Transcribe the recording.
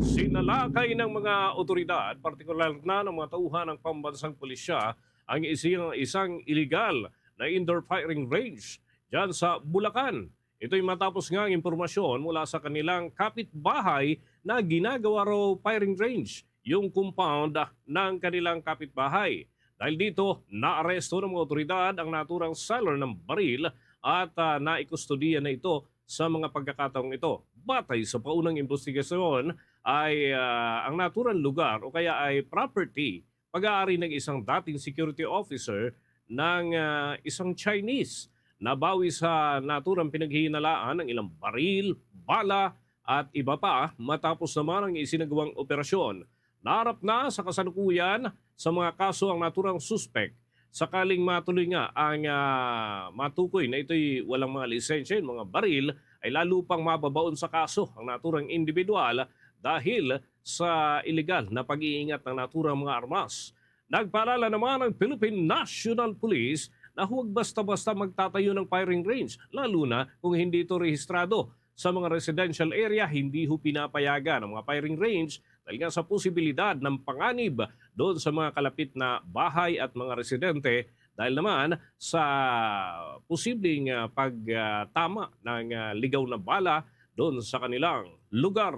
Sinalakay ng mga otoridad, partikular na ng mga tauhan ng pambansang pulisya, ang isang, isang illegal na indoor firing range dyan sa Bulacan. Ito'y matapos nga ang impormasyon mula sa kanilang kapitbahay na ginagawa raw firing range yung compound ng kanilang kapitbahay. Dahil dito, naaresto ng mga otoridad ang naturang seller ng baril at uh, naikustudiya na ito sa mga pagkakataong ito. Batay sa paunang investigasyon ay ah, ang naturang lugar o kaya ay property pag-aari ng isang dating security officer ng ah, isang Chinese. Nabawi sa naturang pinaghihinalaan ng ilang baril, bala at iba pa matapos naman ang isinagawang operasyon. Narap na sa kasalukuyan sa mga kaso ang naturang suspect sakaling matuloy nga ang ah, matukoy na ito'y walang mga lisensya, yung mga baril, ay lalo pang mababaon sa kaso ang naturang individual dahil sa illegal na pag-iingat ng naturang mga armas. Nagpaalala naman ang Philippine National Police na huwag basta-basta magtatayo ng firing range, lalo na kung hindi ito rehistrado. Sa mga residential area, hindi ho pinapayagan ang mga firing range dahil nga sa posibilidad ng panganib doon sa mga kalapit na bahay at mga residente dahil naman sa posibleng ah, pagtama ng ah, ligaw na bala doon sa kanilang lugar.